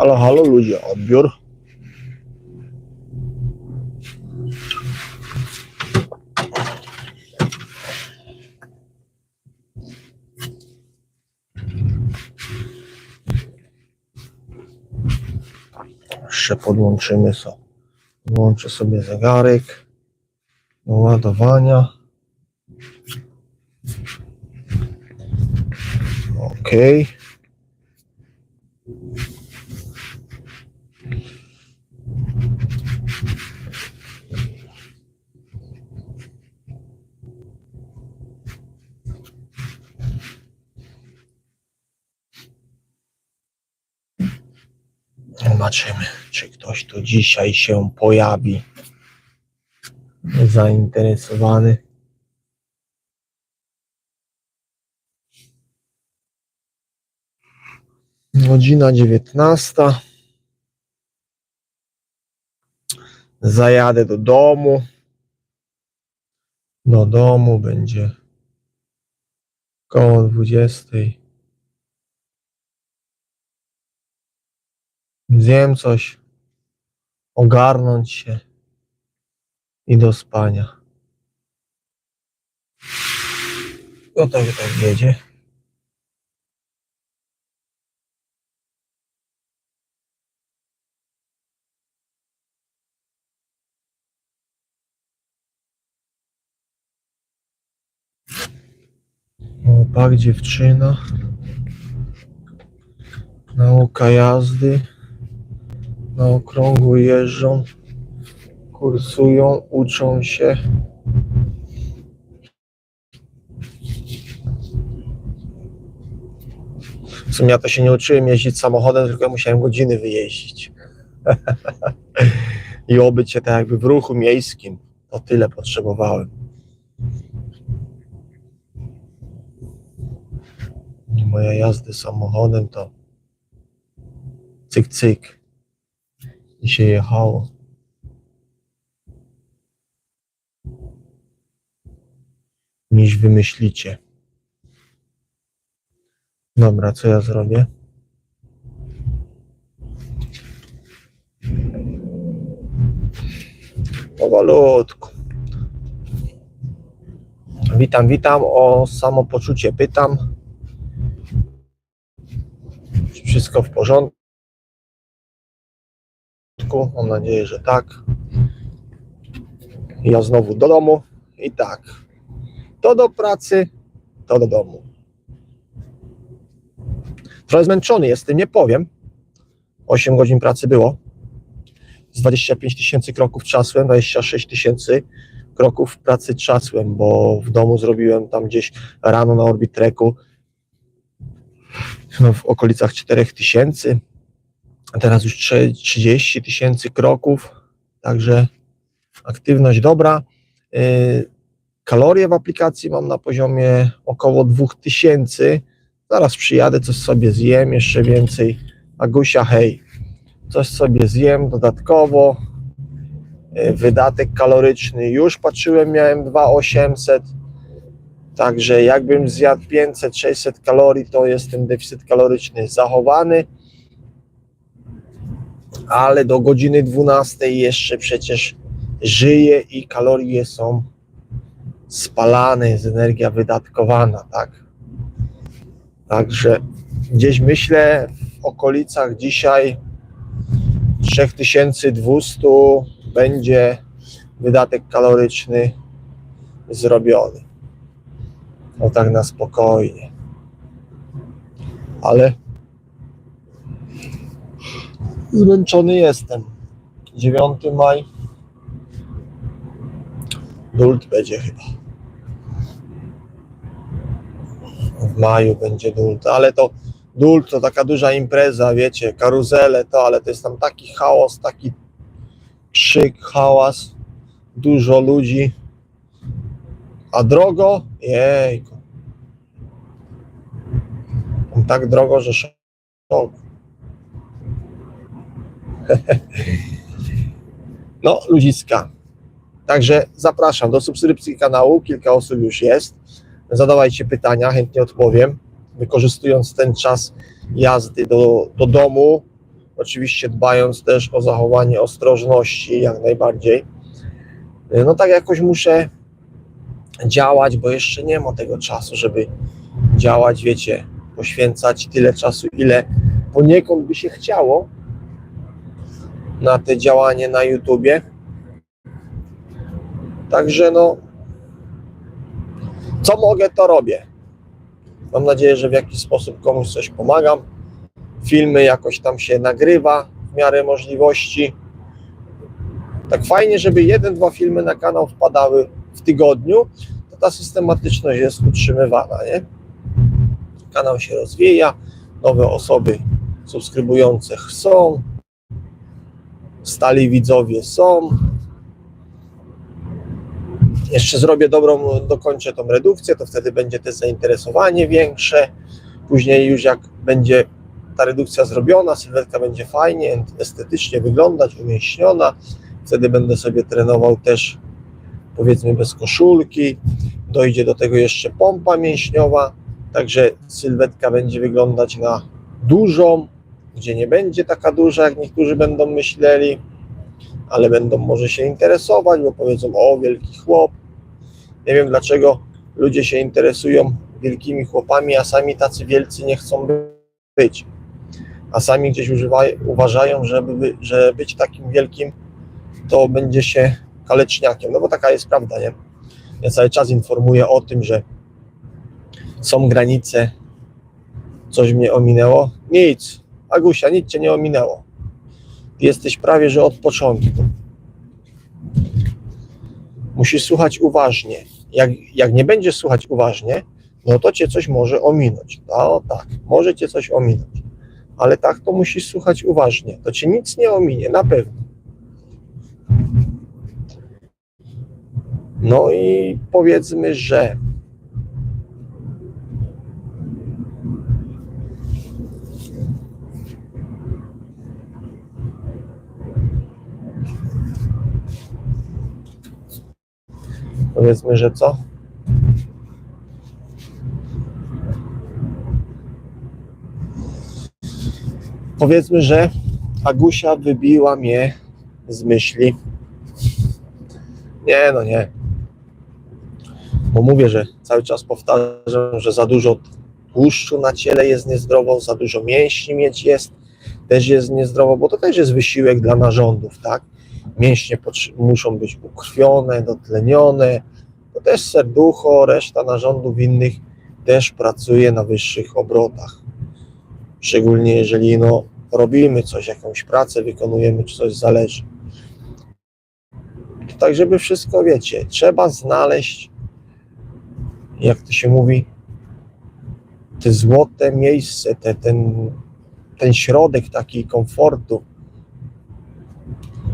Halo, halo ludzie, odbiór. Jeszcze podłączymy sobie. Włączę sobie zegarek do ładowania. OK. Zobaczymy, czy ktoś tu dzisiaj się pojawi. Zainteresowany. Godzina 19. Zajadę do domu. Do domu będzie koło 20. Zjem coś, ogarnąć się i do spania. Gotowy tak jedzie. Opak dziewczyna. Nauka jazdy. Na okrągło jeżdżą. Kursują, uczą się. W sumie ja to się nie uczyłem jeździć samochodem, tylko musiałem godziny wyjeździć. I obyć się tak jakby w ruchu miejskim. To tyle potrzebowałem. I moja jazdy samochodem to cyk cyk. I się jechało. Niż wymyślicie. Dobra, co ja zrobię? Powolutku. Witam, witam. O samopoczucie pytam. Wszystko w porządku? Mam nadzieję, że tak. Ja znowu do domu i tak. To do pracy, to do domu. Trochę zmęczony jestem, nie powiem. 8 godzin pracy było. Z 25 tysięcy kroków trzasłem, 26 tysięcy kroków pracy trzasłem, bo w domu zrobiłem tam gdzieś rano na Orbitreku no, w okolicach 4 tysięcy. Teraz już trze- 30 tysięcy kroków, także aktywność dobra. Yy, Kalorie w aplikacji mam na poziomie około 2000. Zaraz przyjadę, coś sobie zjem, jeszcze więcej. Agusia, hej, coś sobie zjem dodatkowo. Yy, Wydatek kaloryczny już patrzyłem, miałem 2800. Także jakbym zjadł 500-600 kalorii, to jest ten deficyt kaloryczny zachowany. Ale do godziny 12 jeszcze przecież żyję i kalorie są spalane, jest energia wydatkowana, tak? Także gdzieś myślę w okolicach dzisiaj 3200 będzie wydatek kaloryczny zrobiony. O tak na spokojnie. Ale zmęczony jestem. 9 maj. Dult będzie chyba. W maju będzie Dult, ale to Dult to taka duża impreza, wiecie, karuzele to, ale to jest tam taki chaos, taki krzyk, hałas, dużo ludzi. A drogo? Jejku. Tak drogo, że szok. No, ludziska. Także zapraszam do subskrypcji kanału. Kilka osób już jest. Zadawajcie pytania, chętnie odpowiem. Wykorzystując ten czas jazdy do, do domu, oczywiście dbając też o zachowanie ostrożności jak najbardziej. No tak jakoś muszę działać, bo jeszcze nie ma tego czasu, żeby działać, wiecie, poświęcać tyle czasu, ile poniekąd by się chciało na te działanie na YouTubie. Także no, co mogę, to robię. Mam nadzieję, że w jakiś sposób komuś coś pomagam. Filmy jakoś tam się nagrywa w miarę możliwości. Tak fajnie, żeby jeden, dwa filmy na kanał wpadały w tygodniu, to ta systematyczność jest utrzymywana, nie? Kanał się rozwija, nowe osoby subskrybujące są, stali widzowie są. Jeszcze zrobię dobrą, dokończę tą redukcję, to wtedy będzie też zainteresowanie większe. Później już jak będzie ta redukcja zrobiona, sylwetka będzie fajnie, estetycznie wyglądać, umięśniona. Wtedy będę sobie trenował też powiedzmy bez koszulki. Dojdzie do tego jeszcze pompa mięśniowa, także sylwetka będzie wyglądać na dużą, gdzie nie będzie taka duża, jak niektórzy będą myśleli, ale będą może się interesować, bo powiedzą, o wielki chłop. Nie wiem dlaczego ludzie się interesują wielkimi chłopami, a sami tacy wielcy nie chcą być. A sami gdzieś używają, uważają, żeby, by- że być takim wielkim to będzie się kaleczniakiem. No bo taka jest prawda, nie? Ja cały czas informuję o tym, że są granice. Coś mnie ominęło? Nic. Agusia, nic cię nie ominęło. Jesteś prawie, że od początku. Musisz słuchać uważnie. Jak, jak nie będziesz słuchać uważnie, no to cię coś może ominąć. No tak, może cię coś ominąć. Ale tak to musisz słuchać uważnie. To cię nic nie ominie, na pewno. No i powiedzmy, że powiedzmy, że co? Powiedzmy, że Agusia wybiła mnie z myśli. Nie, no nie. Bo mówię, że cały czas powtarzam, że za dużo tłuszczu na ciele jest niezdrowo, za dużo mięśni mieć jest, też jest niezdrowo, bo to też jest wysiłek dla narządów, tak? Mięśnie muszą być ukrwione, dotlenione, to też serducho, reszta narządów innych też pracuje na wyższych obrotach. Szczególnie jeżeli no, robimy coś, jakąś pracę wykonujemy, czy coś zależy. Tak, żeby wszystko wiecie, trzeba znaleźć, jak to się mówi, te złote miejsce, te, ten, ten środek taki komfortu,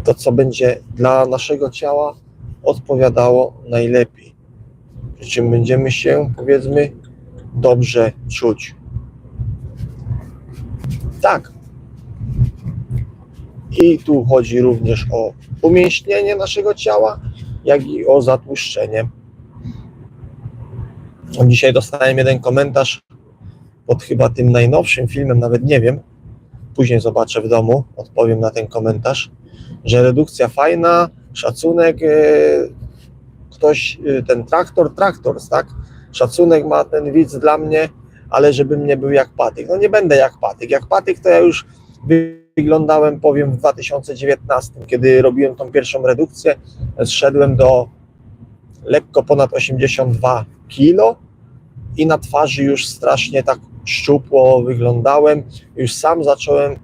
to co będzie dla naszego ciała odpowiadało najlepiej. Przy czym będziemy się, powiedzmy, dobrze czuć. Tak. I tu chodzi również o umięśnienie naszego ciała, jak i o zatłuszczenie. Dzisiaj dostałem jeden komentarz pod chyba tym najnowszym filmem, nawet nie wiem. Później zobaczę w domu, odpowiem na ten komentarz, że redukcja fajna, szacunek, e, ktoś, e, ten traktor, traktor, tak? Szacunek ma ten widz dla mnie, ale żebym nie był jak patyk. No nie będę jak patyk. Jak patyk to ja już wyglądałem, powiem, w 2019, kiedy robiłem tą pierwszą redukcję, zszedłem do lekko ponad 82 kilo i na twarzy już strasznie tak szczupło wyglądałem. Już sam zacząłem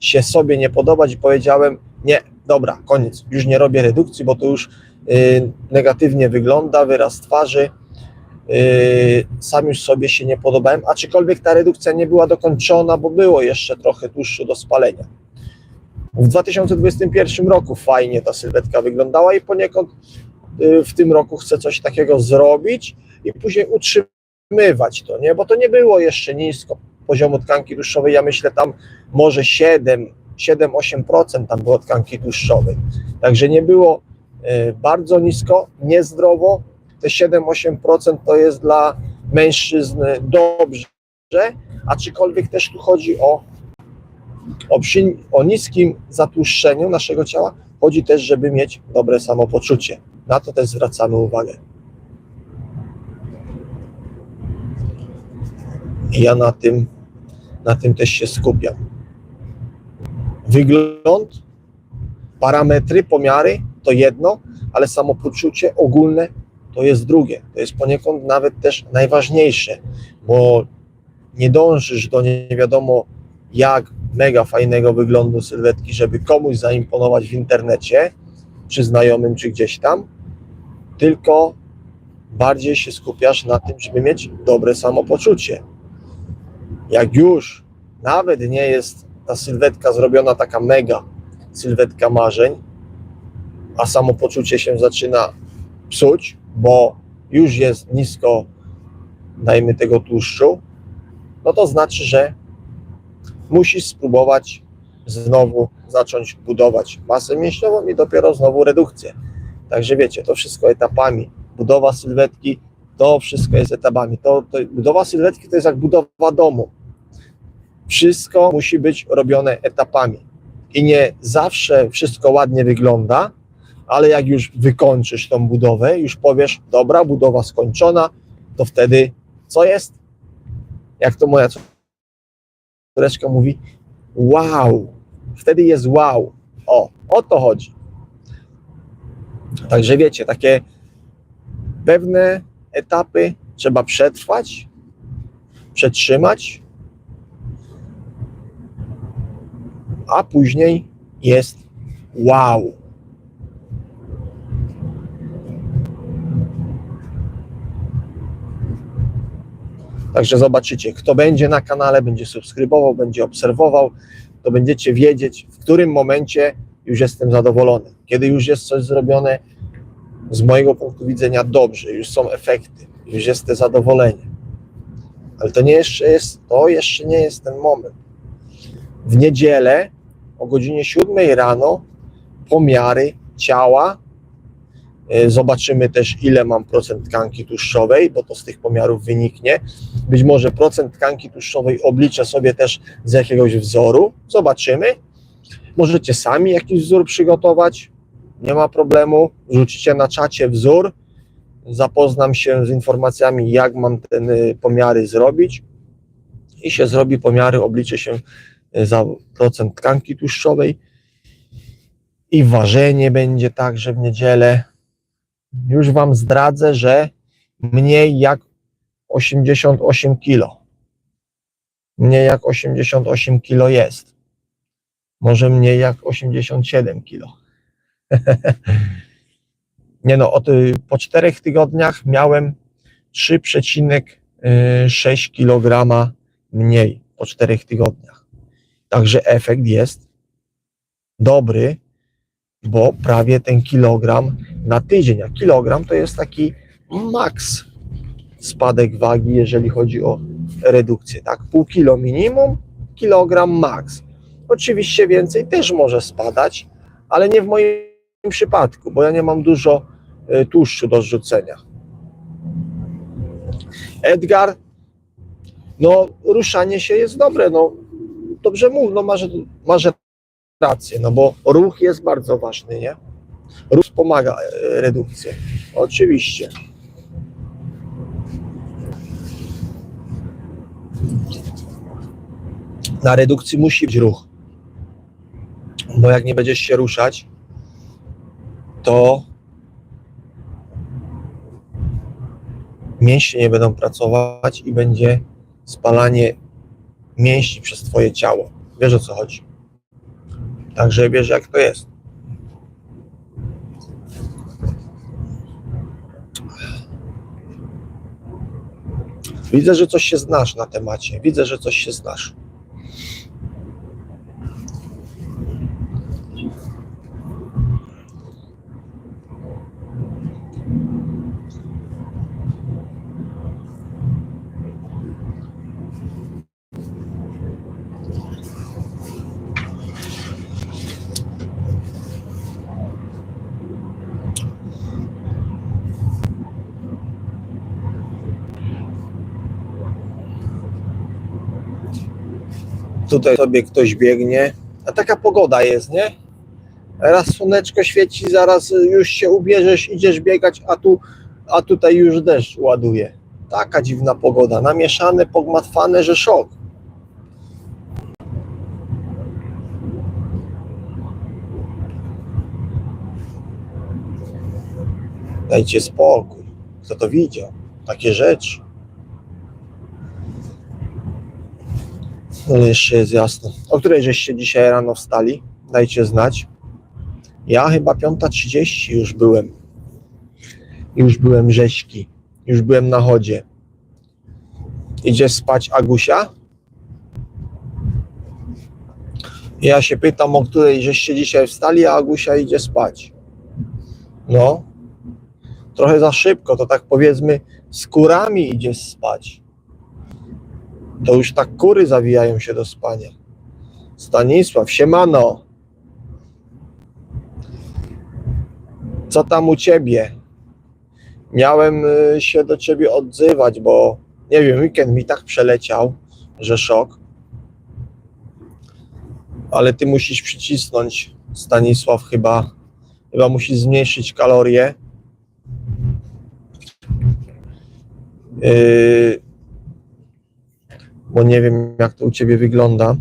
się sobie nie podobać i powiedziałem, nie, dobra, koniec, już nie robię redukcji, bo to już y, negatywnie wygląda, wyraz twarzy. Y, sam już sobie się nie podobałem, aczkolwiek ta redukcja nie była dokończona, bo było jeszcze trochę tłuszczu do spalenia. W 2021 roku fajnie ta sylwetka wyglądała i poniekąd y, w tym roku chcę coś takiego zrobić i później utrzymywać to, nie? Bo to nie było jeszcze nisko poziomu tkanki tłuszczowej. Ja myślę tam może 7, 7-8% tam było tkanki tłuszczowej. Także nie było y, bardzo nisko, niezdrowo. Te 7-8% to jest dla mężczyzn dobrze, aczkolwiek też tu chodzi o O, przy, o niskim zatłuszczeniu naszego ciała chodzi też, żeby mieć dobre samopoczucie. Na to też zwracamy uwagę. I ja na tym, na tym też się skupiam. Wygląd, parametry, pomiary to jedno, ale samopoczucie ogólne to jest drugie. To jest poniekąd nawet też najważniejsze, bo nie dążysz do nie wiadomo jak mega fajnego wyglądu sylwetki, żeby komuś zaimponować w internecie, czy znajomym, czy gdzieś tam, tylko bardziej się skupiasz na tym, żeby mieć dobre samopoczucie. Jak już nawet nie jest ta sylwetka zrobiona taka mega sylwetka marzeń, a samopoczucie się zaczyna psuć, bo już jest nisko, dajmy tego tłuszczu, no to znaczy, że musisz spróbować znowu zacząć budować masę mięśniową i dopiero znowu redukcję. Także wiecie, to wszystko etapami. Budowa sylwetki, to wszystko jest etapami. To, to, budowa sylwetki to jest jak budowa domu. Wszystko musi być robione etapami. I nie zawsze wszystko ładnie wygląda, ale jak już wykończysz tą budowę, już powiesz, dobra, budowa skończona, to wtedy co jest? Jak to moja córeczka mówi, wow, wtedy jest wow. O, o to chodzi. Także wiecie, takie pewne etapy trzeba przetrwać, przetrzymać, a później jest wow. Także zobaczycie, kto będzie na kanale, będzie subskrybował, będzie obserwował, to będziecie wiedzieć, w którym momencie już jestem zadowolony. Kiedy już jest coś zrobione z mojego punktu widzenia dobrze, już są efekty, już jesteście zadowoleni. Ale to nie jeszcze jest, to jeszcze nie jest ten moment. W niedzielę o godzinie 7 rano pomiary ciała. E, Zobaczymy też, ile mam procent tkanki tłuszczowej, bo to z tych pomiarów wyniknie. Być może procent tkanki tłuszczowej obliczę sobie też z jakiegoś wzoru. Zobaczymy. Możecie sami jakiś wzór przygotować, nie ma problemu. Rzucicie na czacie wzór. Zapoznam się z informacjami, jak mam te y, pomiary zrobić. I się zrobi pomiary, obliczy się za procent tkanki tłuszczowej. I ważenie będzie także w niedzielę. Już Wam zdradzę, że mniej jak 88 kilo. Mniej jak 88 kilo jest. Może mniej jak 87 kilo. Nie no, od, y, po czterech tygodniach miałem 3,6 kg mniej po czterech tygodniach. Także efekt jest dobry, bo prawie ten kilogram na tydzień, a kilogram to jest taki maks spadek wagi, jeżeli chodzi o redukcję, tak? Pół kilo minimum, kilogram maks. Oczywiście więcej też może spadać, ale nie w moim przypadku, bo ja nie mam dużo y, tłuszczu do zrzucenia. Edgar, no ruszanie się jest dobre, no dobrze mów, no masz, masz rację, no bo ruch jest bardzo ważny, nie? Ruch pomaga y, redukcję, oczywiście. Na redukcji musi być ruch, bo jak nie będziesz się ruszać, to mięśnie nie będą pracować i będzie spalanie mięśni przez Twoje ciało. Wiesz o co chodzi. Także wiesz jak to jest. Widzę, że coś się znasz na temacie. Widzę, że coś się znasz. Tutaj sobie ktoś biegnie, a taka pogoda jest, nie? Raz słoneczko świeci, zaraz już się ubierzesz, idziesz biegać, a tu, a tutaj już deszcz ładuje. Taka dziwna pogoda, namieszane, pogmatwane, że szok. Dajcie spokój. Kto to widział? Takie rzeczy. Jeszcze jest jasno. O której żeście dzisiaj rano wstali? Dajcie znać. Ja chyba 5.30 już byłem. Już byłem rzeźki. Już byłem na chodzie. Idzie spać Agusia? Ja się pytam, o której żeście dzisiaj wstali, a Agusia idzie spać. No, trochę za szybko, to tak powiedzmy z kurami idziesz spać. To już tak kury zawijają się do spania. Stanisław, siemano. Co tam u ciebie? Miałem y, się do ciebie odzywać, bo nie wiem, weekend mi tak przeleciał, że szok. Ale ty musisz przycisnąć, Stanisław, chyba, chyba musisz zmniejszyć kalorie. Yy, bo nie wiem, jak to u ciebie wygląda.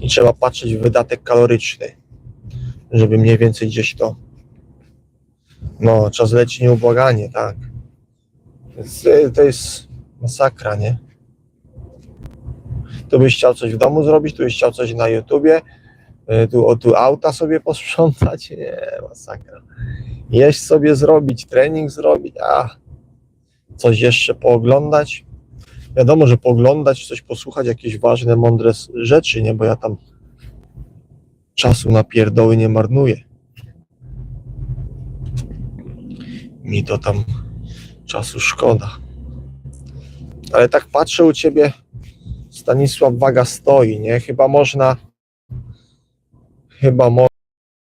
I trzeba patrzeć w wydatek kaloryczny, żeby mniej więcej gdzieś to. No, czas leci nieubłaganie, tak. Y, To jest masakra, nie? Tu byś chciał coś w domu zrobić, tu byś chciał coś na YouTubie, y, tu, o, tu auta sobie posprzątać. Nie, masakra. Jeść sobie zrobić, trening zrobić, a coś jeszcze pooglądać. Wiadomo, że pooglądać, coś posłuchać, jakieś ważne, mądre rzeczy, nie? Bo ja tam czasu na pierdoły nie marnuję. Mi to tam czasu szkoda. Ale tak patrzę u ciebie, Stanisław, waga stoi, nie? Chyba można chyba można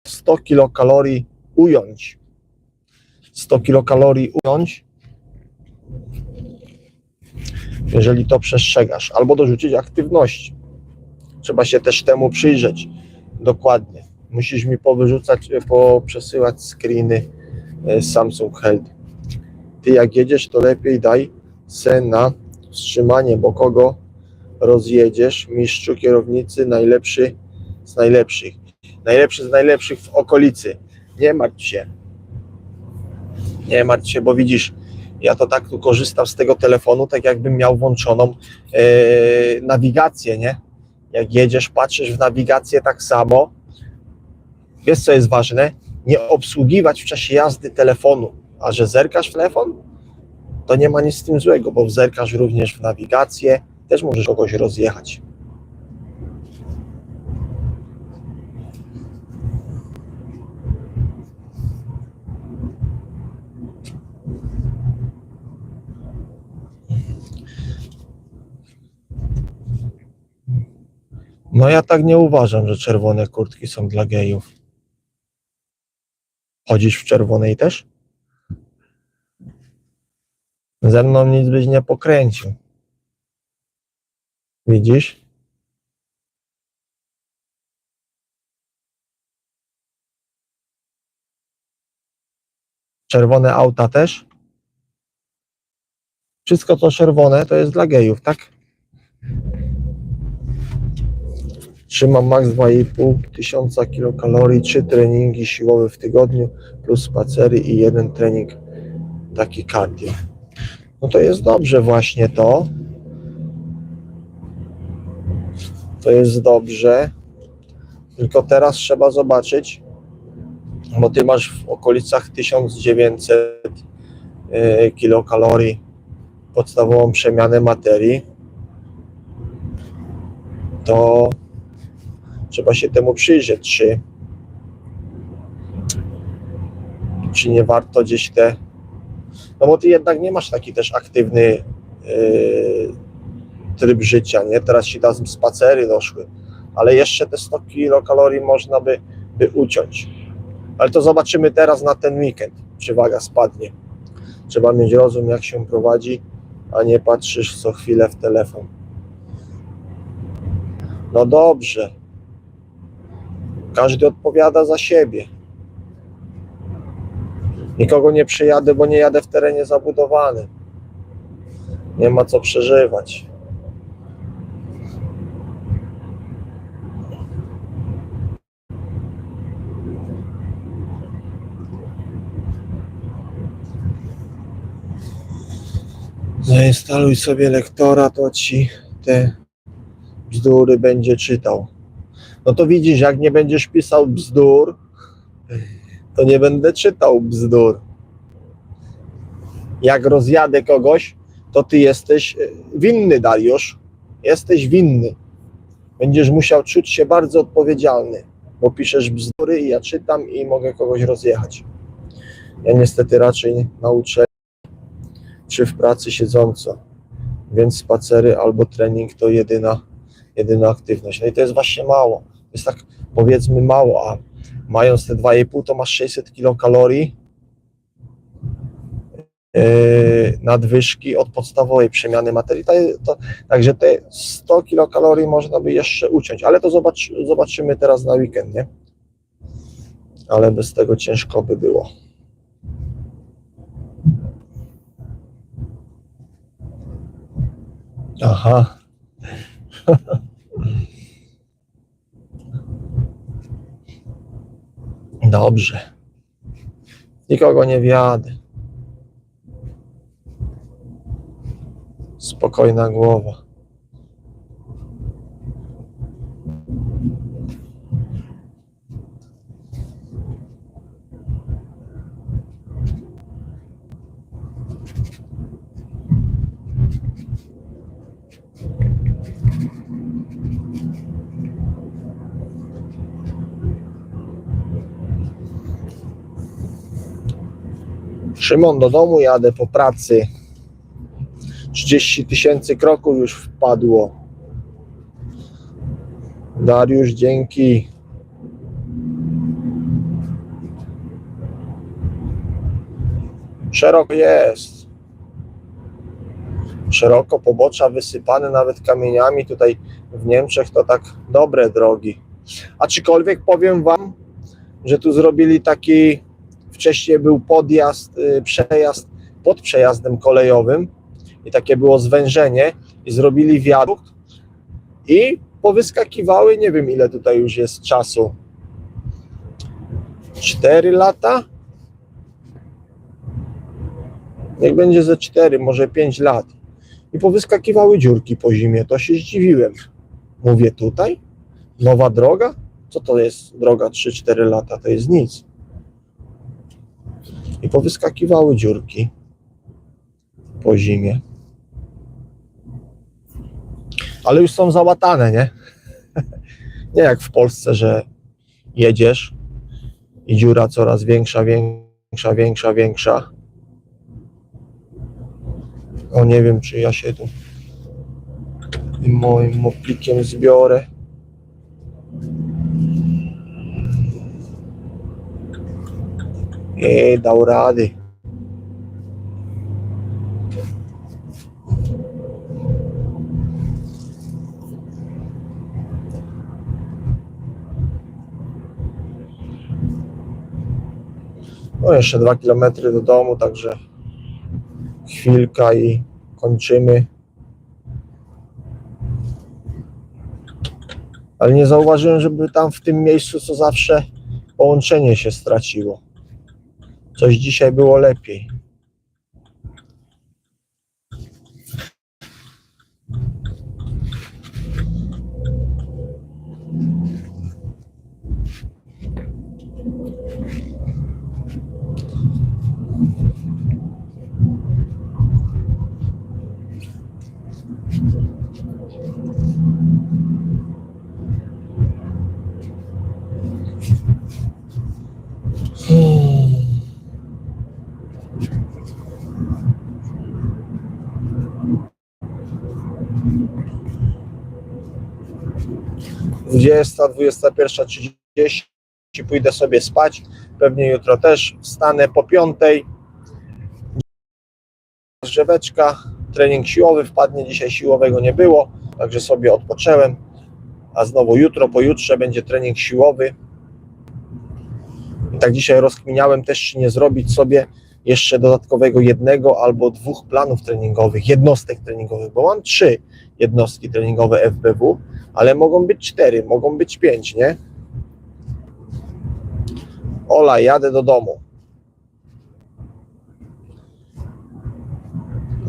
100 kilokalorii ująć. 100 kilokalorii ująć, jeżeli to przestrzegasz, albo dorzucić aktywności. Trzeba się też temu przyjrzeć dokładnie. Musisz mi powyrzucać, poprzesyłać screeny e, Samsung Health. Ty jak jedziesz, to lepiej daj se na wstrzymanie, bo kogo rozjedziesz, mistrzu kierownicy, najlepszy z najlepszych. Najlepszy z najlepszych w okolicy. Nie martw się. Nie martw się, bo widzisz, ja to tak korzystam z tego telefonu, tak jakbym miał włączoną e, nawigację, nie? Jak jedziesz, patrzysz w nawigację tak samo. Wiesz, co jest ważne? Nie obsługiwać w czasie jazdy telefonu, a że zerkasz w telefon, to nie ma nic z tym złego, bo zerkasz również w nawigację, też możesz kogoś rozjechać. No ja tak nie uważam, że czerwone kurtki są dla gejów. Chodzisz w czerwonej też? Ze mną nic byś nie pokręcił. Widzisz? Czerwone auta też? Wszystko co czerwone to jest dla gejów, tak? Trzymam max 2,5 tysiąca kilokalorii, 3 treningi siłowe w tygodniu, plus spacery i jeden trening taki cardio. No to jest dobrze właśnie to. To jest dobrze. Tylko teraz trzeba zobaczyć, bo ty masz w okolicach 1900 e, kilokalorii podstawową przemianę materii. To trzeba się temu przyjrzeć, czy, czy nie warto gdzieś te. No bo ty jednak nie masz taki też aktywny yy, tryb życia, nie? Teraz ci tam spacery doszły, ale jeszcze te 100 kilokalorii można by, by uciąć. Ale to zobaczymy teraz na ten weekend, czy waga spadnie. Trzeba mieć rozum, jak się prowadzi, a nie patrzysz co chwilę w telefon. No dobrze. Każdy odpowiada za siebie. Nikogo nie przyjadę, bo nie jadę w terenie zabudowanym. Nie ma co przeżywać. Zainstaluj sobie lektora, to ci te bzdury będzie czytał. No to widzisz, jak nie będziesz pisał bzdur, to nie będę czytał bzdur. Jak rozjadę kogoś, to ty jesteś e, winny, Dariusz. Jesteś winny. Będziesz musiał czuć się bardzo odpowiedzialny, bo piszesz bzdury i ja czytam i mogę kogoś rozjechać. Ja niestety raczej na uczelni czy w pracy siedząco, więc spacery albo trening to jedyna, jedyna aktywność. No i to jest właśnie mało. Jest tak powiedzmy mało, a mając te 2,5 to masz 600 kilokalorii yy, nadwyżki od podstawowej przemiany materii. To, to, także te 100 kilokalorii można by jeszcze uciąć, ale to zobacz, zobaczymy teraz na weekend, nie? Ale bez tego ciężko by było. Aha. Dobrze. Nikogo nie wjadę. Spokojna głowa. Szymon, do domu jadę po pracy. 30 tysięcy kroków już wpadło. Dariusz, dzięki. Szeroko jest. Szeroko pobocza wysypane nawet kamieniami. Tutaj w Niemczech to tak dobre drogi. Aczkolwiek powiem Wam, że tu zrobili taki wcześniej był podjazd, y, przejazd pod przejazdem kolejowym i takie było zwężenie i zrobili wiadukt i powyskakiwały, nie wiem ile tutaj już jest czasu, 4 lata? Niech będzie ze 4, może 5 lat. I powyskakiwały dziurki po zimie, to się zdziwiłem. Mówię tutaj? Nowa droga? Co to jest droga 3-4 lata? To jest nic i powyskakiwały dziurki po zimie. Ale już są załatane, nie? Nie jak w Polsce, że jedziesz i dziura coraz większa, większa, większa, większa. O nie wiem, czy ja się tu moim moplikiem zbiorę. E, dał rady. No jeszcze dwa kilometry do domu, także chwilka i kończymy. Ale nie zauważyłem, żeby tam w tym miejscu co zawsze połączenie się straciło. Coś dzisiaj było lepiej. Dwudziesta, dwudziesta pierwsza, trzydzieści. Pójdę sobie spać. Pewnie jutro też wstanę po piątej. Drzeweczka, trening siłowy wpadnie. Dzisiaj siłowego nie było, także sobie odpocząłem. a znowu jutro, pojutrze będzie trening siłowy. I tak dzisiaj rozkminiałem też, czy nie zrobić sobie jeszcze dodatkowego jednego albo dwóch planów treningowych, jednostek treningowych, bo mam trzy jednostki treningowe FBW, ale mogą być cztery, mogą być pięć, nie? Ola, jadę do domu.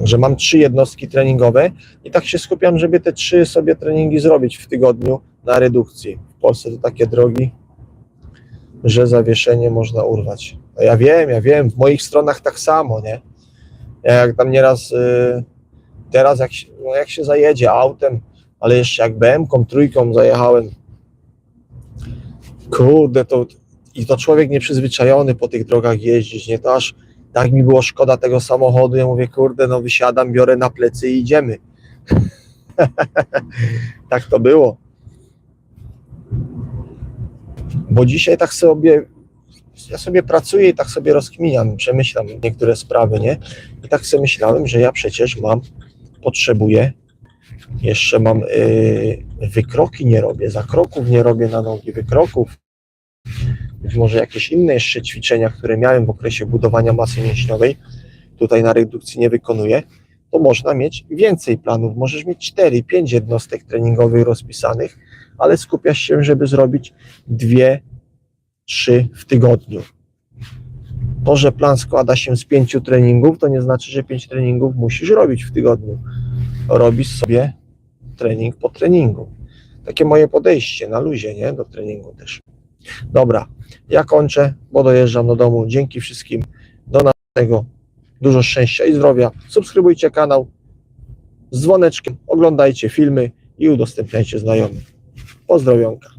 Że mam trzy jednostki treningowe i tak się skupiam, żeby te trzy sobie treningi zrobić w tygodniu na redukcji. W Polsce to takie drogi, że zawieszenie można urwać. Ja wiem, ja wiem, w moich stronach tak samo, nie? Ja jak tam nieraz, y, teraz jak, no jak się zajedzie autem, ale jeszcze jak BM-ką, trójką zajechałem, kurde, to i to człowiek nieprzyzwyczajony po tych drogach jeździć, nie? To aż tak mi było szkoda tego samochodu, ja mówię, kurde, no wysiadam, biorę na plecy i idziemy. tak to było. Bo dzisiaj tak sobie, ja sobie pracuję i tak sobie rozkminiam, przemyślam niektóre sprawy, nie? I tak sobie myślałem, że ja przecież mam, potrzebuję, jeszcze mam yy, wykroki nie robię, zakroków nie robię na nogi, wykroków, być może jakieś inne jeszcze ćwiczenia, które miałem w okresie budowania masy mięśniowej, tutaj na redukcji nie wykonuję, to można mieć więcej planów. Możesz mieć 4, 5 jednostek treningowych rozpisanych, ale skupiasz się, żeby zrobić dwie, trzy w tygodniu. To, że plan składa się z pięciu treningów, to nie znaczy, że pięć treningów musisz robić w tygodniu. Robisz sobie trening po treningu. Takie moje podejście na luzie, nie? Do treningu też. Dobra, ja kończę, bo dojeżdżam do domu. Dzięki wszystkim. Do następnego. Dużo szczęścia i zdrowia. Subskrybujcie kanał z dzwoneczkiem, oglądajcie filmy i udostępniajcie znajomym. Pozdrowionka.